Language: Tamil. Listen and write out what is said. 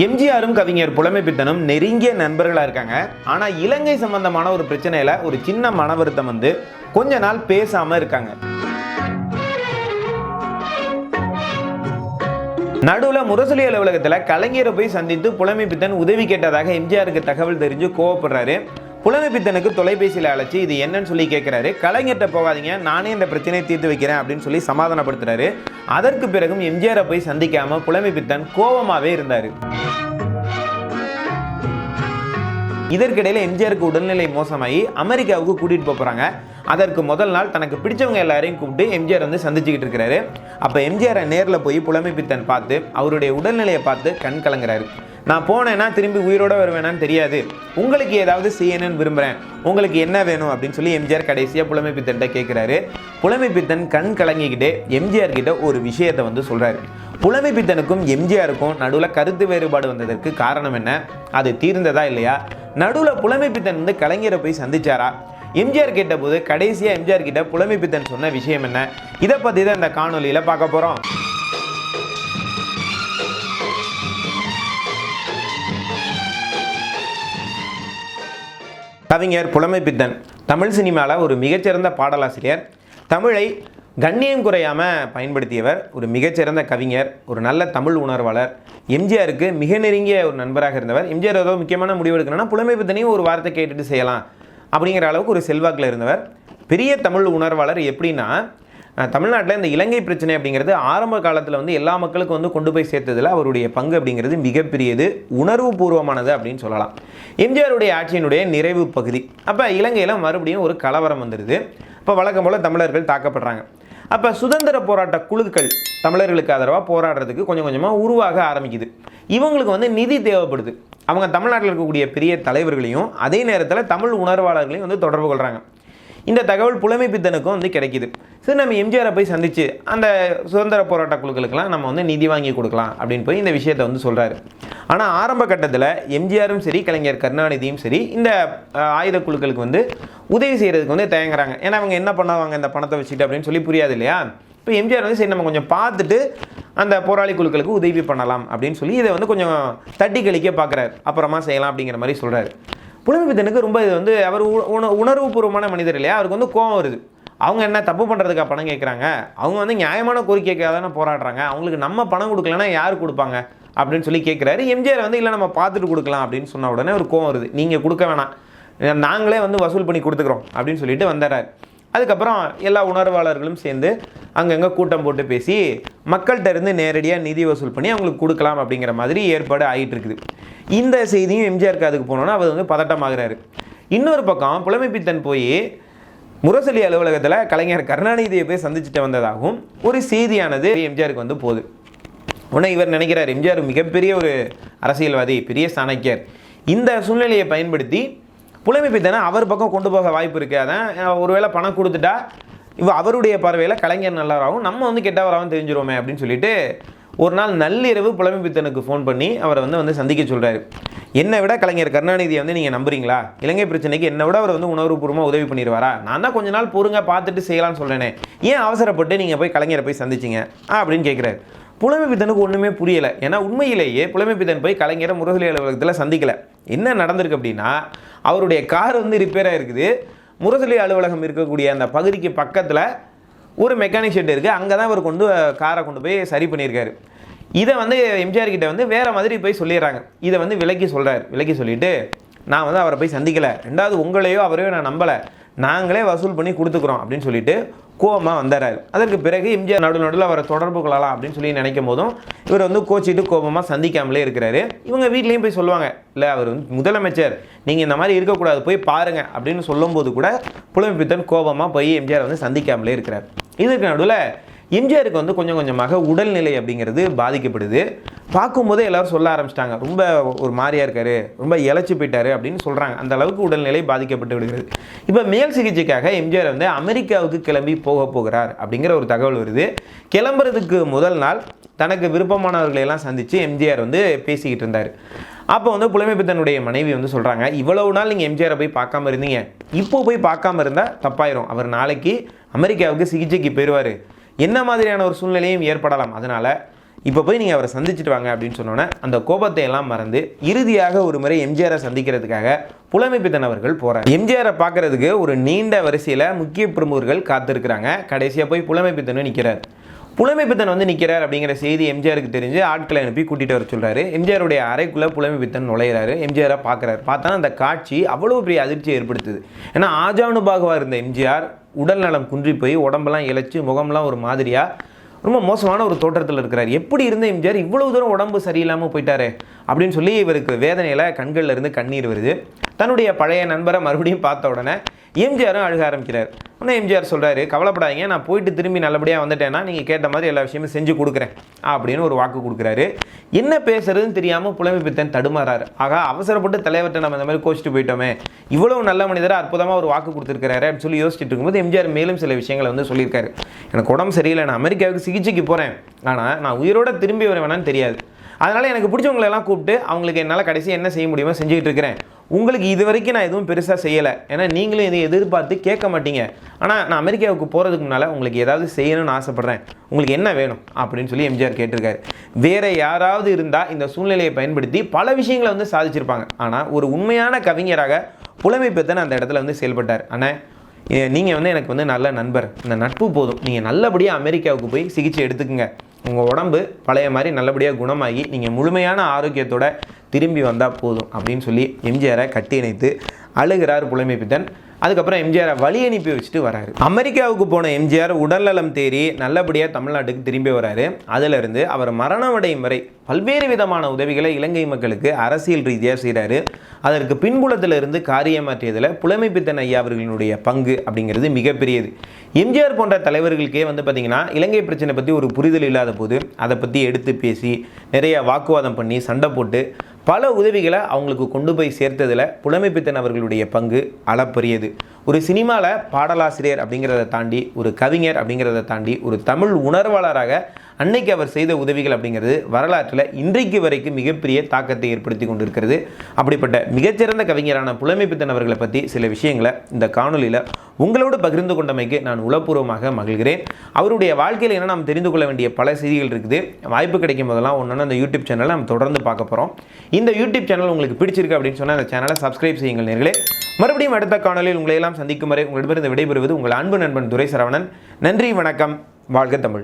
எம்ஜிஆரும் கவிஞர் புலமைப்பித்தனும் நெருங்கிய நண்பர்களாக இருக்காங்க. ஆனால் இலங்கை சம்பந்தமான ஒரு பிரச்சனையில் ஒரு சின்ன மன வருத்தம் வந்து கொஞ்ச நாள் பேசாமல் இருக்காங்க. நடுவில் முரசொலி அலுவலகத்தில் கலைஞரை போய் சந்தித்து புலமைப்பித்தன் உதவி கேட்டதாக எம்ஜிஆருக்கு தகவல் தெரிஞ்சு கோவப்படுறாரு. புலமைப்பித்தனுக்கு தொலைபேசியில் அழைச்சி இது என்னன்னு சொல்லி கேட்குறாரு கலைஞர்கிட்ட போகாதீங்க. நானே இந்த பிரச்சனையை தீர்த்து வைக்கிறேன் அப்படின்னு சொல்லி சமாதானப்படுத்துறாரு. அதற்கு பிறகும் எம்ஜிஆரை போய் சந்திக்காமல் புலமைப்பித்தன் கோபமாகவே இருந்தார். இதற்கிடையில் எம்ஜிஆருக்கு உடல்நிலை மோசமாகி அமெரிக்காவுக்கு கூட்டிகிட்டு போக போகிறாங்க அதற்கு முதல் நாள் தனக்கு பிடிச்சவங்க எல்லாரையும் கூப்பிட்டு எம்ஜிஆர் வந்து சந்திச்சுக்கிட்டு இருக்கிறாரு அப்போ எம்ஜிஆரை நேரில் போய் புலமைப்பித்தன் பார்த்து அவருடைய உடல்நிலையை பார்த்து கண் கலங்குறாரு. நான் போனேன்னா திரும்பி உயிரோட வருவேனான்னு தெரியாது. உங்களுக்கு ஏதாவது செய்யணும்னு விரும்புகிறேன் உங்களுக்கு என்ன வேணும் அப்படின்னு சொல்லி எம்ஜிஆர் கடைசியாக புலமை பித்தன்கிட்ட கேட்குறாரு புலமை பித்தன் கண் கலங்கிக்கிட்டே எம்ஜிஆர் கிட்ட ஒரு விஷயத்தை வந்து சொல்கிறாரு புலமைப்பித்தனுக்கும் எம்ஜிஆருக்கும் நடுவில் கருத்து வேறுபாடு வந்ததற்கு காரணம் என்ன? அது தீர்ந்ததா இல்லையா? நடுவில் புலமை பித்தன் வந்து கலைஞரை போய் சந்திச்சாரா? எம்ஜிஆர் கேட்டபோது கடைசியாக எம்ஜிஆர் கிட்ட புலமைப்பித்தன் சொன்ன விஷயம் என்ன? இதை பற்றி தான் இந்த காணொலியில் பார்க்க போகிறோம் கவிஞர் புலமை பித்தன் தமிழ் சினிமாவில் ஒரு மிகச்சிறந்த பாடலாசிரியர். தமிழை கண்ணியம் குறையாமல் பயன்படுத்தியவர் ஒரு மிகச்சிறந்த கவிஞர் ஒரு நல்ல தமிழ் உணர்வாளர். எம்ஜிஆருக்கு மிக நெருங்கிய ஒரு நண்பராக இருந்தவர். எம்ஜிஆர் ஏதோ முக்கியமான முடிவு எடுக்கணும்னா புலமைப்பித்தனையும் ஒரு வார்த்தை கேட்டுட்டு செய்யலாம் அப்படிங்கிற அளவுக்கு ஒரு செல்வாக்கில் இருந்தவர். பெரிய தமிழ் உணர்வாளர் எப்படின்னா தமிழ்நாட்டில் இந்த இலங்கை பிரச்சனை அப்படிங்கிறது ஆரம்ப காலத்தில் வந்து எல்லா மக்களுக்கும் வந்து கொண்டு போய் சேர்த்ததில் அவருடைய பங்கு அப்படிங்கிறது மிகப்பெரியது உணர்வு பூர்வமானது அப்படின்னு சொல்லலாம். எம்ஜிஆருடைய ஆட்சியினுடைய நிறைவு பகுதி. அப்போ இலங்கையில் மறுபடியும் ஒரு கலவரம் வந்துடுது இப்போ வழக்கம் போல் தமிழர்கள் தாக்கப்படுறாங்க. அப்போ சுதந்திர போராட்ட குழுக்கள் தமிழர்களுக்கு ஆதரவாக போராடுறதுக்கு கொஞ்சம் கொஞ்சமாக உருவாக ஆரம்பிக்குது. இவங்களுக்கு வந்து நிதி தேவைப்படுது. அவங்க தமிழ்நாட்டில் இருக்கக்கூடிய பெரிய தலைவர்களையும் அதே நேரத்தில் தமிழ் உணர்வாளர்களையும் வந்து தொடர்பு கொள்கிறாங்க இந்த தகவல் புலமைப்பித்தனுக்கும் வந்து கிடைக்குது. சரி நம்ம எம்ஜிஆரை போய் சந்திச்சு அந்த சுதந்திர போராட்ட குழுக்களுக்கெல்லாம் நம்ம வந்து நிதி வாங்கி கொடுக்கலாம் அப்படின்னு போய் இந்த விஷயத்தை வந்து சொல்கிறாரு ஆனால் ஆரம்ப கட்டத்தில் எம்ஜிஆரும் சரி கலைஞர் கருணாநிதியும் சரி இந்த ஆயுத குழுக்களுக்கு வந்து உதவி செய்கிறதுக்கு வந்து தயங்குறாங்க. ஏன்னா அவங்க என்ன பண்ணுவாங்க இந்த பணத்தை வச்சுட்டு அப்படின்னு சொல்லி புரியாது இல்லையா? இப்போ எம்ஜிஆர் வந்து சரி நம்ம கொஞ்சம் பார்த்துட்டு அந்த போராளி குழுக்களுக்கு உதவி பண்ணலாம் அப்படின்னு சொல்லி இதை வந்து கொஞ்சம் தட்டி கழிக்க பார்க்குறாரு அப்புறமா செய்யலாம் அப்படிங்கிற மாதிரி சொல்கிறாரு புலமைப்பித்தனுக்கு ரொம்ப இது வந்து அவர் உ- உண- உணர்வுபூர்வமான மனிதர் இல்லையா? அவருக்கு வந்து கோவம் வருது. அவங்க என்ன தப்பு பண்ணுறதுக்கா பணம் கேட்குறாங்க அவங்க வந்து நியாயமான கோரிக்கைக்காக தானே போராடுறாங்க. அவங்களுக்கு நம்ம பணம் கொடுக்கலன்னா யார் கொடுப்பாங்க? அப்படின்னு சொல்லி கேட்குறாரு எம்ஜிஆர் வந்து இல்லை நம்ம பார்த்துட்டு கொடுக்கலாம் அப்படின்னு சொன்ன உடனே ஒரு கோவம் வருது. நீங்கள் கொடுக்க வேணாம். நாங்களே வந்து வசூல் பண்ணி கொடுத்துக்குறோம் அப்படின்னு சொல்லிட்டு வந்துடுறாரு. அதுக்கப்புறம் எல்லா உணர்வாளர்களும் சேர்ந்து அங்கங்கே கூட்டம் போட்டு பேசி மக்கள்கிட்ட இருந்து நேரடியாக நிதி வசூல் பண்ணி அவங்களுக்கு கொடுக்கலாம் அப்படிங்கிற மாதிரி ஏற்பாடு ஆகிட்டு இருக்குது. இந்த செய்தியும் எம்ஜிஆர் காதுக்கு போனோன்னா அவர் வந்து பதட்டமாகிறாரு. இன்னொரு பக்கம் புலமைப்பித்தன் போய் முரசொலி அலுவலகத்தில் கலைஞர் கருணாநிதியை போய் சந்திச்சுட்டு வந்ததாகவும் ஒரு செய்தியானது எம்ஜிஆருக்கு வந்து போகுது. உடனே இவர் நினைக்கிறார். எம்ஜிஆர் மிகப்பெரிய ஒரு அரசியல்வாதி பெரிய சாணக்கியர். இந்த சூழ்நிலையை பயன்படுத்தி புலமைப்பித்தனை அவர் பக்கம் கொண்டு போக வாய்ப்பு இருக்குது அதான் ஒருவேளை பணம் கொடுத்துட்டா இவ அவருடைய பார்வையில் கலைஞர் நல்லவராகவும் நம்ம வந்து கெட்டவராகவும் தெரிஞ்சிருவோமே அப்படின்னு சொல்லிட்டு ஒரு நாள் நள்ளிரவு புலமைப்பித்தனுக்கு ஃபோன் பண்ணி அவரை வந்து வந்து சந்திக்க சொல்கிறாரு என்னை விட கலைஞர் கருணாநிதியை வந்து நீங்கள் நம்புறீங்களா? இலங்கை பிரச்சனைக்கு என்னை விட அவர் வந்து உணர்வுபூர்வமாக உதவி பண்ணிடுவாரா? நான் தான் கொஞ்ச நாள் பொறுங்க பார்த்துட்டு செய்யலாம்னு சொல்கிறேனே ஏன் அவசரப்பட்டு நீங்கள் போய் கலைஞரை போய் சந்திச்சிங்க? ஆ அப்படின்னு கேட்குறாரு புலமைப்பித்தனுக்கு ஒன்றுமே புரியலை. ஏன்னா உண்மையிலேயே புலமைப்பித்தன் போய் கலைஞரை முரசொலி அலுவலகத்தில் சந்திக்கல. என்ன நடந்திருக்கு அப்படின்னா அவருடைய கார் வந்து ரிப்பேராக இருக்குது. முரசொலி அலுவலகம் இருக்கக்கூடிய அந்த பகுதிக்கு பக்கத்தில் ஒரு மெக்கானிக் ஷெட் இருக்குது அங்கே தான் அவர் கொண்டு காரை கொண்டு போய் சரி பண்ணியிருக்காரு. இதை வந்து எம்ஜிஆர் கிட்ட வந்து வேறு மாதிரி போய் சொல்லிடுறாங்க. இதை வந்து விலக்கி சொல்கிறார் விலக்கி சொல்லிவிட்டு நான் வந்து அவரை போய் சந்திக்கலை. ரெண்டாவது உங்களையோ அவரையோ நான் நம்பலை. நாங்களே வசூல் பண்ணி கொடுத்துக்குறோம் அப்படின்னு சொல்லிட்டு கோவமாக வந்துடுறாரு அதற்கு பிறகு எம்ஜிஆர் நடு நடுவில் அவரை தொடர்பு கொள்ளலாம் அப்படின்னு சொல்லி நினைக்கும் போதும் இவர் வந்து கோச்சிட்டு கோபமாக சந்திக்காமலே இருக்கிறாரு. இவங்க வீட்லேயும் போய் சொல்லுவாங்க இல்லை அவர் வந்து முதலமைச்சர். நீங்கள் இந்த மாதிரி இருக்கக்கூடாது போய் பாருங்க. அப்படின்னு சொல்லும்போது கூட புலமைப்பித்தன் கோபமாக போய் எம்ஜிஆர் வந்து சந்திக்காமலே இருக்கிறார். இதுக்கு நடுவில் எம்ஜிஆருக்கு வந்து கொஞ்சம் கொஞ்சமாக உடல்நிலை அப்படிங்கிறது பாதிக்கப்படுது. பார்க்கும்போதே எல்லோரும் சொல்ல ஆரம்பிச்சிட்டாங்க. ரொம்ப ஒரு மாதிரியாக இருக்கார் ரொம்ப இழைச்சி போயிட்டார் அப்படின்னு சொல்கிறாங்க அந்த அளவுக்கு உடல்நிலை பாதிக்கப்பட்டு விடுகிறது. இப்போ மேல் சிகிச்சைக்காக எம்ஜிஆர் வந்து அமெரிக்காவுக்கு கிளம்பி போக போகிறார் அப்படிங்கிற ஒரு தகவல் வருது. கிளம்புறதுக்கு முதல் நாள் தனக்கு விருப்பமானவர்களை எல்லாம் சந்தித்து எம்ஜிஆர் வந்து பேசிக்கிட்டு இருந்தார். அப்போ வந்து புலமைப்பித்தனுடைய மனைவி வந்து சொல்கிறாங்க இவ்வளவு நாள் நீங்கள் எம்ஜிஆரை போய் பார்க்காம இருந்தீங்க. இப்போ போய் பார்க்காம இருந்தால் தப்பாயிரும். அவர் நாளைக்கு அமெரிக்காவுக்கு சிகிச்சைக்கு போயிடுவார் என்ன மாதிரியான ஒரு சூழ்நிலையும் ஏற்படலாம்? அதனால் இப்போ போய் நீங்கள் அவரை சந்திச்சுட்டு வாங்க அப்படின்னு சொன்னோன்னே அந்த கோபத்தை எல்லாம் மறந்து இறுதியாக ஒரு முறை எம்ஜிஆரை சந்திக்கிறதுக்காக புலமைப்பித்தன் அவர்கள் போகிறார் எம்ஜிஆரை பார்க்கறதுக்கு ஒரு நீண்ட வரிசையில் முக்கிய பிரமுகர்கள் காத்திருக்கிறாங்க. கடைசியாக போய் புலமைப்பித்தனும் நிற்கிறார் புலமைப்பித்தன் வந்து நிற்கிறார் அப்படிங்கிற செய்தி எம்ஜிஆருக்கு தெரிஞ்சு ஆட்களை அனுப்பி கூட்டிகிட்டு வர சொல்கிறாரு எம்ஜிஆருடைய அறைக்குள்ளே புலமைப்பித்தன் நுழையிறாரு. எம்ஜிஆரை பார்க்குறாரு. பார்த்தா அந்த காட்சி அவ்வளோ பெரிய அதிர்ச்சியை ஏற்படுத்துது. ஏன்னா ஆஜானுபாகவாக இருந்த எம்ஜிஆர் உடல் நலம் குன்றி போய் உடம்பெல்லாம் இழைச்சி முகம்லாம் ஒரு மாதிரியாக ரொம்ப மோசமான ஒரு தோற்றத்தில் இருக்கிறார். எப்படி இருந்த எம்ஜிஆர் இவ்வளவு தூரம் உடம்பு சரியில்லாமல் போயிட்டாரு? அப்படின்னு சொல்லி இவருக்கு வேதனையில் கண்கள்ல இருந்து கண்ணீர் வருது. தன்னுடைய பழைய நண்பரை மறுபடியும் பார்த்த உடனே எம்ஜிஆரும் அழுக ஆரம்பிக்கிறார். உடனே எம்ஜிஆர் சொல்கிறாரு கவலைப்படாதீங்க நான் போயிட்டு திரும்பி நல்லபடியாக வந்துட்டேன்னா நீங்கள் கேட்ட மாதிரி எல்லா விஷயமும் செஞ்சு கொடுக்குறேன் அப்படின்னு ஒரு வாக்கு கொடுக்குறாரு. என்ன பேசுறதுன்னு தெரியாமல் புலமை பித்தன் தடுமாறாரு. ஆகா அவசரப்பட்டு தலைவர்கிட்ட நம்ம இந்த மாதிரி கோச்சிட்டு போயிட்டோமே. இவ்வளவு நல்ல மனிதராக அற்புதமாக ஒரு வாக்கு கொடுத்துருக்காரு அப்படின்னு சொல்லி யோசிச்சுட்டு இருக்கும்போது எம்ஜிஆர் மேலும் சில விஷயங்களை வந்து சொல்லியிருக்காரு. எனக்கு உடம்பு சரியில்லை நான் அமெரிக்காவுக்கு சிகிச்சைக்கு போகிறேன் ஆனால் நான் உயிரோட திரும்பி வர வேணான்னு தெரியாது. அதனால் எனக்கு பிடிச்சவங்களெல்லாம் கூப்பிட்டு அவங்களுக்கு என்னால் கடைசி என்ன செய்ய முடியுமோ செஞ்சுக்கிட்டு இருக்கிறேன். உங்களுக்கு இது வரைக்கும் நான் எதுவும் பெருசாக செய்யலை. ஏன்னா நீங்களும் இதை எதிர்பார்த்து கேட்க மாட்டீங்க. ஆனால் நான் அமெரிக்காவுக்கு போகிறதுக்கு முன்னால் உங்களுக்கு ஏதாவது செய்யணும்னு ஆசைப்பட்றேன். உங்களுக்கு என்ன வேணும்? அப்படின்னு சொல்லி எம்ஜிஆர் கேட்டிருக்காரு. வேறு யாராவது இருந்தால் இந்த சூழ்நிலையை பயன்படுத்தி பல விஷயங்களை வந்து சாதிச்சிருப்பாங்க. ஆனால் ஒரு உண்மையான கவிஞராக புலமை பெத்தன் அந்த இடத்துல வந்து செயல்பட்டார். ஆனால் நீங்கள் வந்து எனக்கு வந்து நல்ல நண்பர். இந்த நட்பு போதும். நீங்கள் நல்லபடியாக அமெரிக்காவுக்கு போய் சிகிச்சை எடுத்துக்கோங்க. உங்கள் உடம்பு பழைய மாதிரி நல்லபடியாக குணமாகி நீங்கள் முழுமையான ஆரோக்கியத்தோட திரும்பி வந்தால் போதும். அப்படின்னு சொல்லி எம்ஜிஆரை கட்டி இணைத்து அழுகிறார் புலமை பித்தன். அதுக்கப்புறம் எம்ஜிஆரை வழி அனுப்பி வச்சுட்டு வராரு. அமெரிக்காவுக்கு போன எம்ஜிஆர் உடல்நலம் தேறி நல்லபடியாக தமிழ்நாட்டுக்கு திரும்பி வராரு. அதிலிருந்து அவர் மரணமடையும் வரை பல்வேறு விதமான உதவிகளை இலங்கை மக்களுக்கு அரசியல் ரீதியாக செய்கிறாரு அதற்கு பின்புலத்திலிருந்து காரியமாற்றியதில் புலமைப்பித்தன் ஐயா அவர்களினுடைய பங்கு அப்படிங்கிறது மிகப்பெரியது. எம்ஜிஆர் போன்ற தலைவர்களுக்கே வந்து பார்த்திங்கன்னா இலங்கை பிரச்சனை பற்றி ஒரு புரிதல் இல்லாத போது அதை பற்றி எடுத்து பேசி நிறைய வாக்குவாதம் பண்ணி சண்டை போட்டு பல உதவிகளை அவங்களுக்கு கொண்டு போய் சேர்த்ததில் புலமைப்பித்தன் அவர்களுடைய பங்கு அளப்பரியது. ஒரு சினிமாவில் பாடலாசிரியர் அப்படிங்கிறத தாண்டி ஒரு கவிஞர் அப்படிங்கிறத தாண்டி ஒரு தமிழ் உணர்வாளராக அன்னைக்கு அவர் செய்த உதவிகள் அப்படிங்கிறது வரலாற்றில் இன்றைக்கு வரைக்கும் மிகப்பெரிய தாக்கத்தை ஏற்படுத்தி கொண்டிருக்கிறது. அப்படிப்பட்ட மிகச்சிறந்த கவிஞரான புலமைப்பித்தன் அவர்களை பற்றி சில விஷயங்களை இந்த காணொலியில் உங்களோடு பகிர்ந்து கொண்டமைக்கு நான் உளப்பூர்வமாக மகிழ்கிறேன். அவருடைய வாழ்க்கையில் என்ன நாம் தெரிந்து கொள்ள வேண்டிய பல செய்திகள் இருக்குது. வாய்ப்பு கிடைக்கும் போதெல்லாம் ஒன்று அந்த யூடியூப் சேனலை நம்ம தொடர்ந்து பார்க்க போகிறோம் இந்த யூடியூப் சேனல் உங்களுக்கு பிடிச்சிருக்கு அப்படின்னு சொன்னால் அந்த சேனலை சப்ஸ்கிரைப் செய்யுங்கள் நேர்களே. மறுபடியும் அடுத்த காணொலியில் உங்களையெல்லாம் சந்திக்கும் வரை உங்களிடமிருந்து விடைபெறுவது உங்கள் அன்பு நண்பன் துரை சரவணன் நன்றி வணக்கம். வாழ்க தமிழ்.